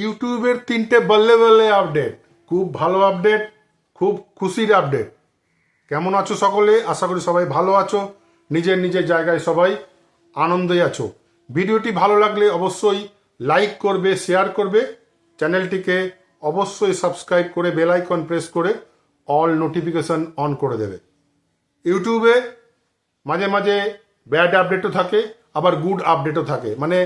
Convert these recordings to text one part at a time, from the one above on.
ইউটিউবের তিনটে বললে বললে আপডেট খুব ভালো আপডেট খুব খুশির আপডেট কেমন আছো সকলে? আশা করি সবাই ভালো আছো। নিজের নিজের জায়গায় সবাই আনন্দে আছো। ভিডিওটি ভালো লাগলে অবশ্যই লাইক করবে শেয়ার করবে। চ্যানেলটিকে অবশ্যই সাবস্ক্রাইব করে বেল আইকন প্রেস করে অল নোটিফিকেশন অন করে দেবে। ইউটিউবে মাঝে মাঝে ব্যাড আপডেটও থাকে, আবার গুড আপডেটও থাকে। মানে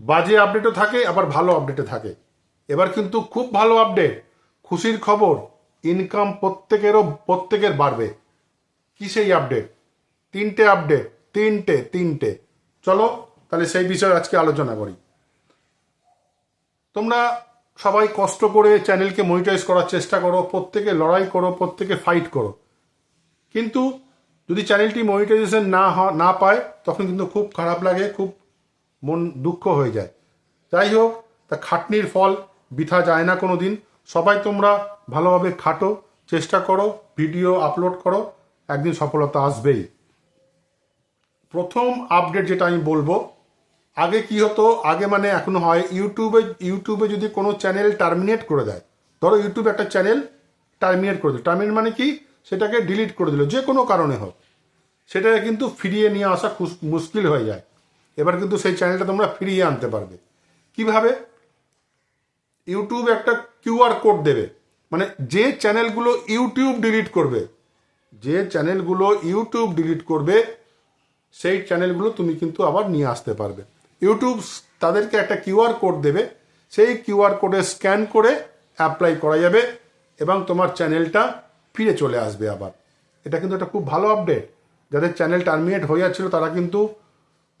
বাজে আপডেটও থাকে, আবার ভালো আপডেটও থাকে। এবার কিন্তু খুব ভালো আপডেট খুশির খবর ইনকাম প্রত্যেকেরও, প্রত্যেকের বাড়বে। কি সেই আপডেট তিনটে আপডেট তিনটে তিনটে। চলো, তাহলে সেই বিষয়ে আজকে আলোচনা করি। তোমরা সবাই কষ্ট করে চ্যানেলকে মনিটাইজ করার চেষ্টা করো, প্রত্যেকে লড়াই করো, প্রত্যেকে ফাইট করো। কিন্তু যদি চ্যানেলটি মনিটাইজেশন না না পায়, তখন কিন্তু খুব খারাপ লাগে, খুব মন দুঃখ হয়ে যায়। যাই হোক, তা খাটনির ফল বৃথা যায় না কোনো দিন সবাই তোমরা ভালোভাবে খাটো, চেষ্টা করো, ভিডিও আপলোড করো, একদিন সফলতা আসবেই। প্রথম আপডেট যেটা আমি বলব, আগে কি হতো, আগে মানে এখন হয়, ইউটিউবে ইউটিউবে যদি কোনো চ্যানেল টার্মিনেট করে দেয়, ধরো ইউটিউবে একটা চ্যানেল টার্মিনেট করে দিল। টার্মিনেট মানে কি? সেটাকে ডিলিট করে দিল, যে কোনো কারণে হোক। সেটাকে কিন্তু ফিরিয়ে নিয়ে আসা মুশকিল হয়ে যায়। এবার কিন্তু সেই চ্যানেলটা তোমরা ফিরিয়ে আনতে পারবে। কীভাবে? ইউটিউব একটা কিউআর কোড দেবে। মানে যে চ্যানেলগুলো ইউটিউব ডিলিট করবে, যে চ্যানেলগুলো ইউটিউব ডিলিট করবে, সেই চ্যানেলগুলো তুমি কিন্তু আবার নিয়ে আসতে পারবে। ইউটিউব তাদেরকে একটা কিউআর কোড দেবে। সেই কিউআর কোডে স্ক্যান করে অ্যাপ্লাই করা যাবে এবং তোমার চ্যানেলটা ফিরে চলে আসবে আবার। এটা কিন্তু একটা খুব ভালো আপডেট যাদের চ্যানেল টার্মিনেট হয়ে যাচ্ছিল তারা কিন্তু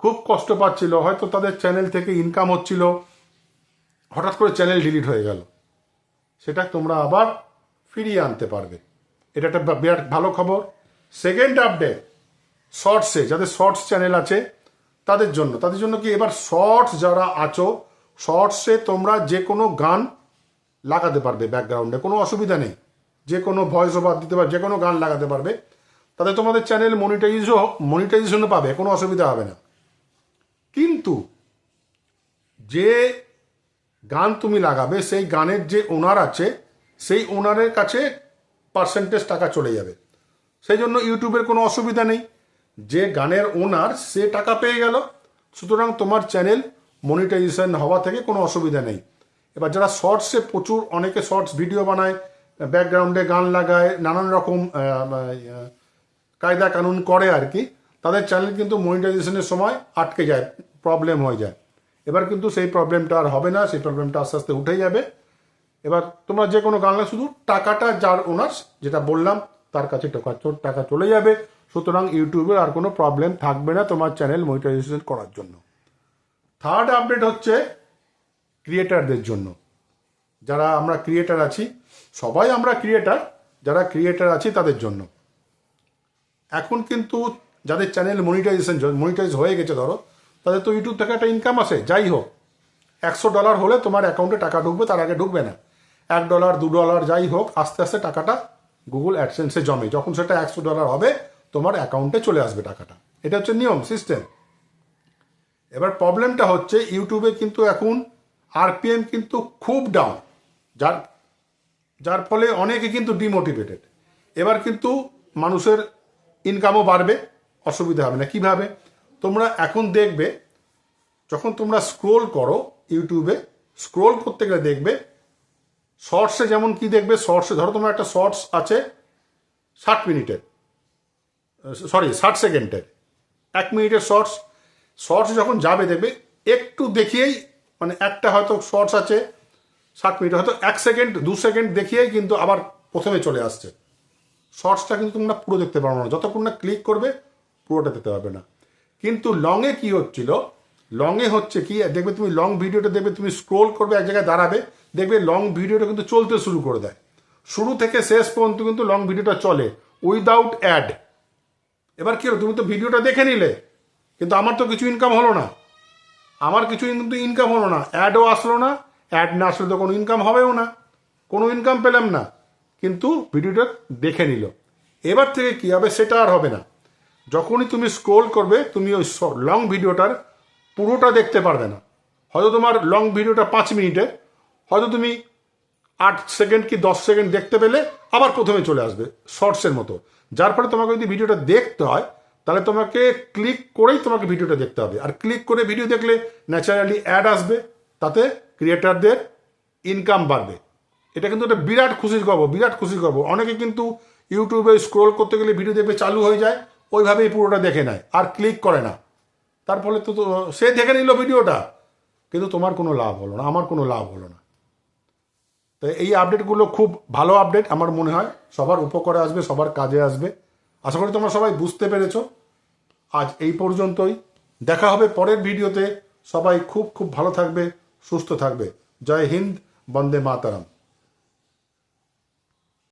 খুব কষ্ট পাচ্ছিল, হয়তো তাদের চ্যানেল থেকে ইনকাম হচ্ছিল। হঠাৎ করে চ্যানেল ডিলিট হয়ে গেল। সেটা তোমরা আবার ফিরিয়ে আনতে পারবে। এটা একটা বিরাট ভালো খবর। সেকেন্ড আপডেট শর্টসে যাদের শর্টস চ্যানেল আছে, তাদের জন্য। তাদের জন্য কি এবার শর্টস যারা আছো শর্টসে তোমরা যে কোনো গান লাগাতে পারবে ব্যাকগ্রাউন্ডে কোনো অসুবিধা নেই। যে কোনো ভয়েস ওভার দিতে পারবে, যে কোনো গান লাগাতে পারবে। তাতে তোমাদের চ্যানেল মনিটাইজও মনিটাইজেশনও পাবে, কোনো অসুবিধা হবে না। কিন্তু যে গান তুমি লাগাবে, সেই গানের যে ওনার আছে, সেই ওনারের কাছে পার্সেন্টেজ টাকা চলে যাবে। সেই জন্য ইউটিউবের কোনো অসুবিধা নেই। যে গানের ওনার সে টাকা পেয়ে গেল। সুতরাং তোমার চ্যানেল মনিটাইজেশন হওয়া থেকে কোনো অসুবিধা নেই। এবার যারা শর্টসে প্রচুর, অনেকে শর্টস ভিডিও বানায় ব্যাকগ্রাউন্ডে গান লাগায়, নানান রকম কায়দা কানুন করে আর কি। তাদের চ্যানেল কিন্তু মনিটাইজেশনের সময় আটকে যায় প্রবলেম হয়ে যায়। এবার কিন্তু সেই প্রবলেমটা আর হবে না, সেই প্রবলেমটা আস্তে আস্তে উঠে যাবে। এবার তোমরা যে কোনো গান শুধু টাকাটা যার ওনার্স যেটা বললাম, তার কাছে টাকা টাকা চলে যাবে। সুতরাং ইউটিউবের আর কোনো প্রবলেম থাকবে না তোমার চ্যানেল মনিটাইজেশন করার জন্য। থার্ড আপডেট হচ্ছে ক্রিয়েটারদের জন্য। যারা আমরা ক্রিয়েটার আছি, সবাই আমরা ক্রিয়েটার যারা ক্রিয়েটার আছি তাদের জন্য। এখন কিন্তু যাদের চ্যানেল মনিটাইজেশন মনিটাইজ হয়ে গেছে ধরো, তাদের তো ইউটিউব থেকে একটা ইনকাম আসে, যাই হোক। একশো ডলার হলে তোমার অ্যাকাউন্টে টাকা ঢুকবে, তার আগে ঢুকবে না। এক ডলার দু ডলার যাই হোক, আস্তে আস্তে টাকাটা গুগল অ্যাডসেন্সে জমে। যখন সেটা একশো ডলার হবে, তোমার অ্যাকাউন্টে চলে আসবে টাকাটা। এটা হচ্ছে নিয়ম সিস্টেম এবার প্রবলেমটা হচ্ছে ইউটিউবে কিন্তু এখন আরপিএম কিন্তু খুব ডাউন যার যার ফলে অনেকে কিন্তু ডিমোটিভেটেড এবার কিন্তু মানুষের ইনকামও বাড়বে। অসুবিধা হবে না। কীভাবে? তোমরা এখন দেখবে, যখন তোমরা স্ক্রোল করো ইউটিউবে স্ক্রোল করতে গেলে দেখবে শর্টসে যেমন কি দেখবে শর্টসে ধরো তোমার একটা শর্টস আছে ষাট মিনিটের সরি ষাট সেকেন্ডের এক মিনিটের শর্টস শর্টস যখন যাবে দেখবে, একটু দেখিয়েই মানে একটা হয়তো শর্টস আছে ষাট মিনিট, হয়তো এক সেকেন্ড, দু সেকেন্ড দেখিয়েই কিন্তু আবার প্রথমে চলে আসছে। শর্টসটা কিন্তু তোমরা পুরো দেখতে পারো না। যতক্ষণ না ক্লিক করবে পুরোটা দিতে পারবে না। কিন্তু লংয়ে কি হচ্ছিল? লংয়ে হচ্ছে কি, দেখবে তুমি লং ভিডিওটা দেখবে, তুমি স্ক্রোল করবে, এক জায়গায় দাঁড়াবে, দেখবে লং ভিডিওটা কিন্তু চলতে শুরু করে দেয়। শুরু থেকে শেষ পর্যন্ত কিন্তু লং ভিডিওটা চলে উইদাউট অ্যাড এবার কি হলো, তুমি তো ভিডিওটা দেখে নিলে, কিন্তু আমার তো কিছু ইনকাম হলো না। আমার কিছু কিন্তু ইনকাম হলো না অ্যাডও আসলো না অ্যাড না আসলে তো কোনো ইনকাম হবেও না, কোনো ইনকাম পেলাম না, কিন্তু ভিডিওটা দেখে নিল। এবার থেকে কি হবে, সেটা আর হবে না। যখনই তুমি স্ক্রোল করবে, তুমি ওই লং ভিডিওটার পুরোটা দেখতে পারবে না। হয়তো তোমার লং ভিডিওটা পাঁচ মিনিটে, হয়তো তুমি আট সেকেন্ড কি দশ সেকেন্ড দেখতে পেলে, আবার প্রথমে চলে আসবে শর্টসের মতো। যার ফলে তোমাকে যদি ভিডিওটা দেখতে হয়, তাহলে তোমাকে ক্লিক করেই তোমাকে ভিডিওটা দেখতে হবে। আর ক্লিক করে ভিডিও দেখলে ন্যাচারালি অ্যাড আসবে, তাতে ক্রিয়েটারদের ইনকাম বাড়বে। এটা কিন্তু একটা বিরাট খুশির গর্ব বিরাট খুশির গর্ব অনেকে কিন্তু ইউটিউবে স্ক্রোল করতে গেলে ভিডিও দেখবে চালু হয়ে যায়। ওইভাবেই পুরোটা দেখে নেয়, আর ক্লিক করে না। তার ফলে তো সে দেখে নিল ভিডিওটা, কিন্তু তোমার কোনো লাভ হলো না, আমার কোনো লাভ হলো না। তো এই আপডেটগুলো খুব ভালো আপডেট আমার মনে হয়। সবার উপকারে আসবে, সবার কাজে আসবে। আশা করি তোমরা সবাই বুঝতে পেরেছ। আজ এই পর্যন্তই। দেখা হবে পরের ভিডিওতে। সবাই খুব খুব ভালো থাকবে, সুস্থ থাকবে। জয় হিন্দ, বন্দে মাতারাম।